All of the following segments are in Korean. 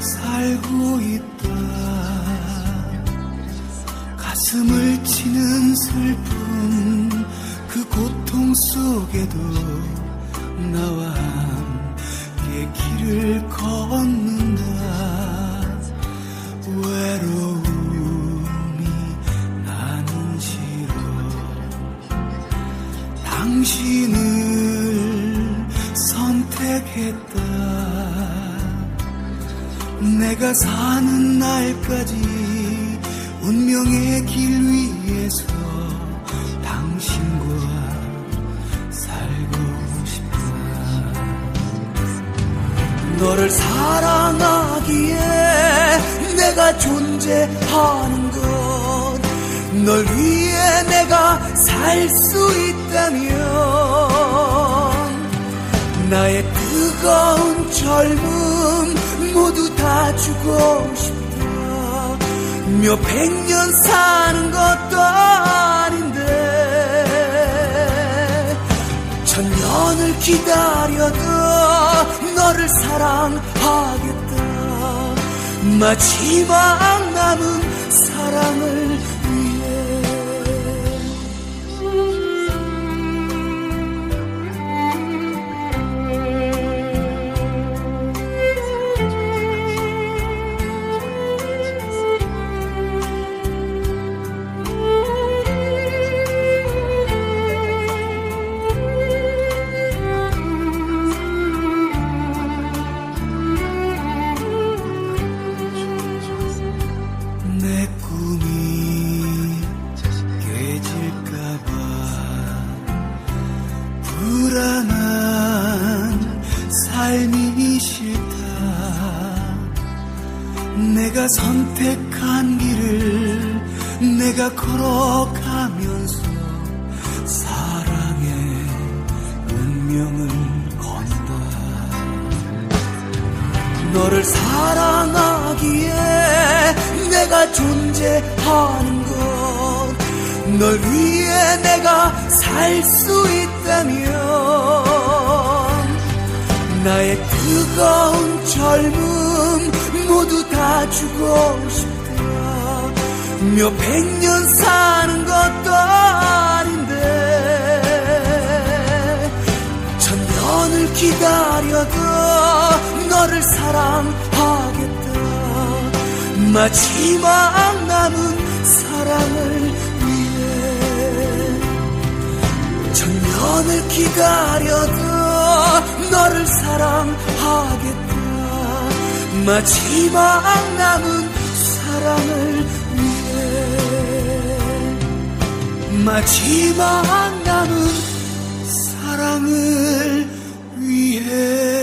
살고 있다. 가슴을 치는 슬픔 그 고통 속에도 나와 함께 길을 걷는다. 외로움이 나는 싫어. 당신을 선택했다 내가 사는 날까지 운명의 길 위에서 당신과 살고 싶다 너를 사랑하기에 내가 존재하는 것 널 위해 내가 살 수 있다면 나의 뜨거운 젊음 모두 다 주고 싶다. 몇 백 년 사는 것도 아닌데 천년을 기다려도 너를 사랑하겠다. 마지막 남은 사랑을 너를 사랑하기에 내가 존재하는 것. 널 위해 내가 살 수 있다면 나의 뜨거운 젊음 모두 다 주고 싶다. 몇 백 년 사는 것도 너를 사랑하겠다. 마지막 남은 사랑을 위해 천년을 기다려도 너를 사랑하겠다. 마지막 남은 사랑을 위해 마지막 남은 사랑을 위해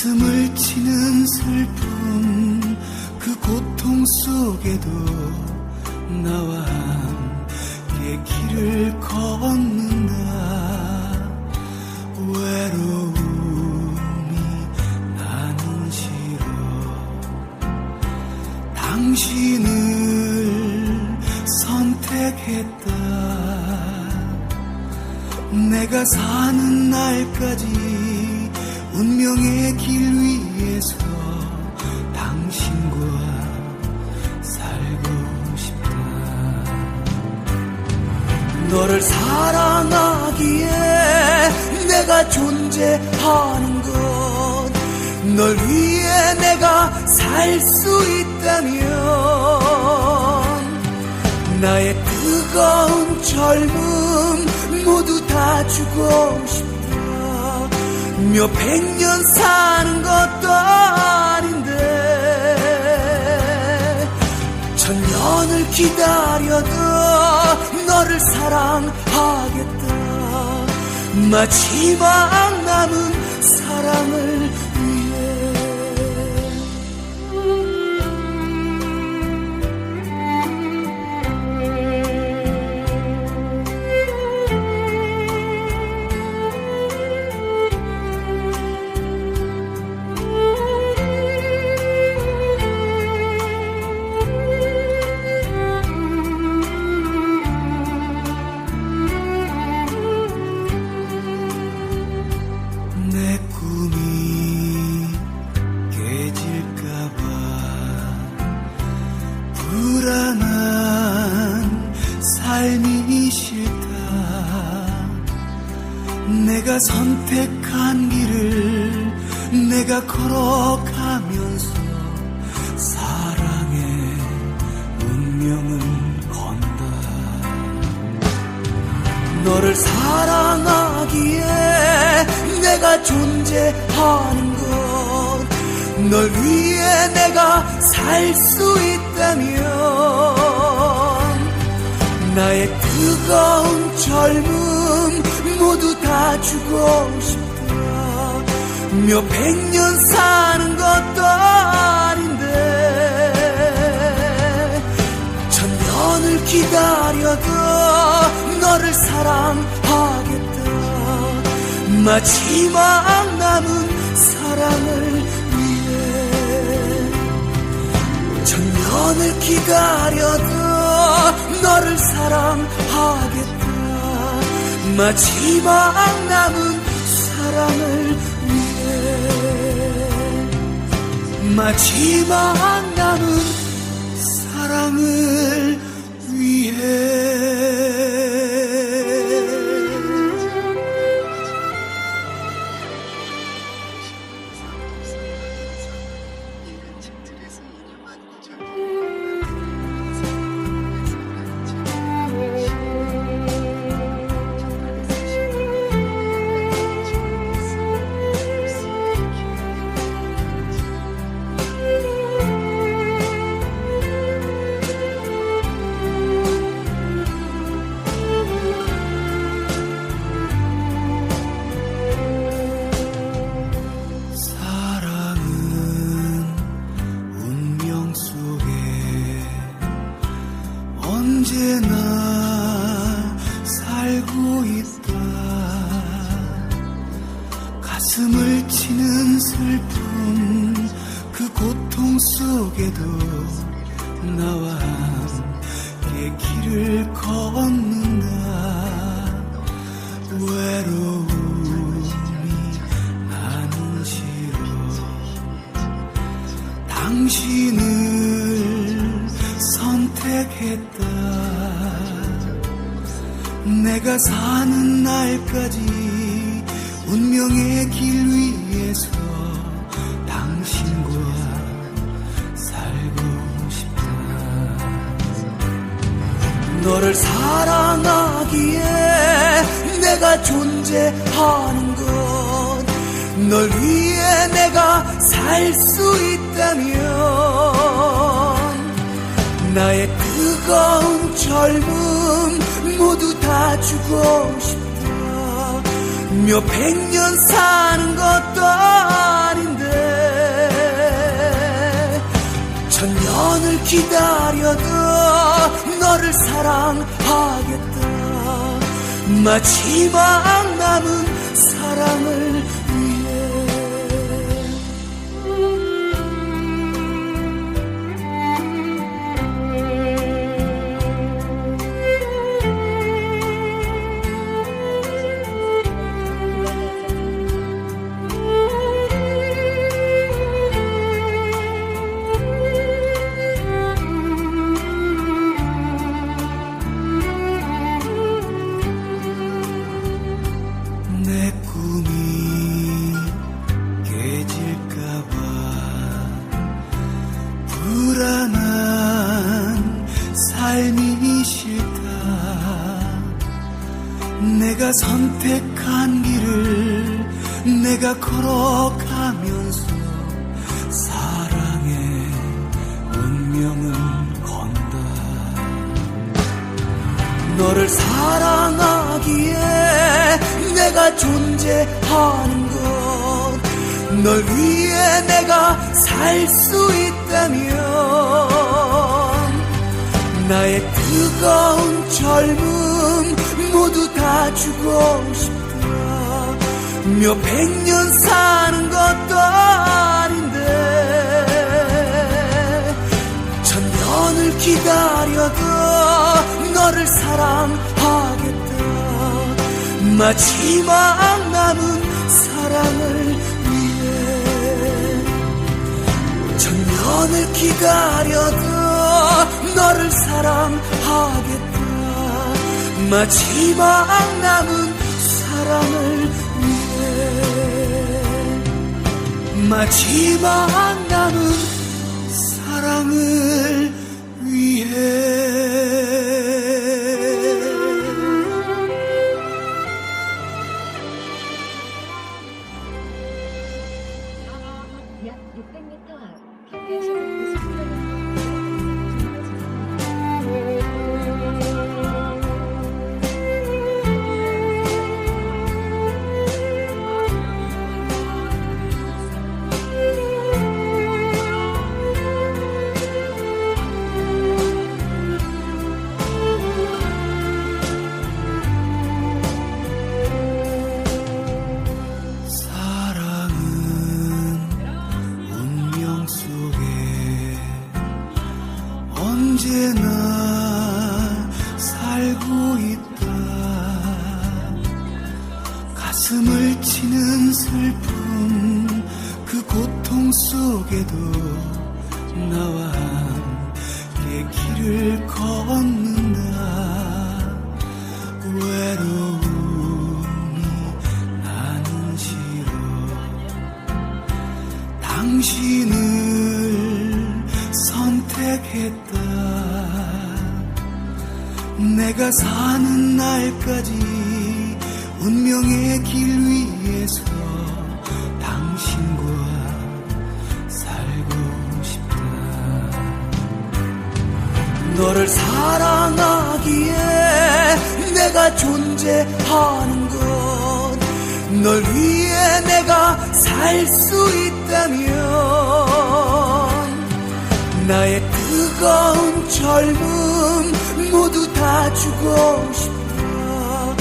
가슴을 치는 슬픔 그 고통 속에도 나와 함께 길을 걷는다. 외로움이 나는 싫어. 당신을 선택했다. 내가 사는 날까지 운명의 길 위에서 당신과 살고 싶다. 너를 사랑하기에 내가 존재하는 것 널 위해 내가 살 수 있다면 나의 뜨거운 젊음 모두 다 주고 싶다 몇 백 년 사는 것도 아닌데 천년을 기다려도 너를 사랑하겠다. 마지막 남은 사랑을 선택한 길을 내가 걸어가면서 사랑의 운명을 건다. 너를 사랑하기에 내가 존재하는 것, 널 위해 내가 살 수 있다면, 나의 뜨거운 젊음 모두 다 주고 싶다. 몇 백 년 사는 것도 아닌데, 천년을 기다려도 너를 사랑하겠다 마지막 남은 사랑을 위해 천년을 기다려도 너를 사랑하겠다. 마지막 남은 사랑을 위해 마지막 남은 사랑을 위해 나 너를 사랑하기에 내가 존재하는 것, 널 위해 내가 살 수 있다면, 나의 뜨거운 젊음 모두 다 주고 싶다. 몇 백 년 사는 것도 아닌데, 천년을 기다려도 너를 사랑하겠다. 마지막 남은 사랑을 내가 선택한 길을 내가 걸어가면서 사랑의 운명을 건다. 너를 사랑하기에 내가 존재하는 것 널 위해 내가 살 수 있다면 나의 뜨거운 젊음 모두 다 주고 싶다 몇 백 년 사는 것도 아닌데 천년을 기다려도 너를 사랑하겠다. 마지막 남은 사랑을 위해 천년을 기다려도 너를 사랑하겠다 마지막 남은 사랑을 위해 마지막 남은 사랑을 위해. 약 600m 앞 평균 시속 언제나 살고 있다. 가슴을 치는 슬픔 그 고통 속에도 나와 함께 길을 걷는다. 외로움이 싫어. 당신을 내가 사는 날까지 운명의 길 위에서 당신과 살고 싶다. 너를 사랑하기에 내가 존재하는 것 널 위해 내가 살 수 있다면 나의 뜨거운 젊음 모두 다 주고 싶다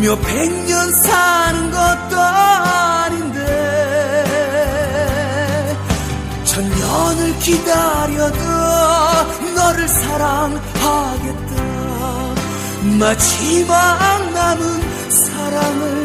몇백 년 사는 것도 아닌데 천년을 기다려도 너를 사랑하겠다. 마지막 남은 사랑을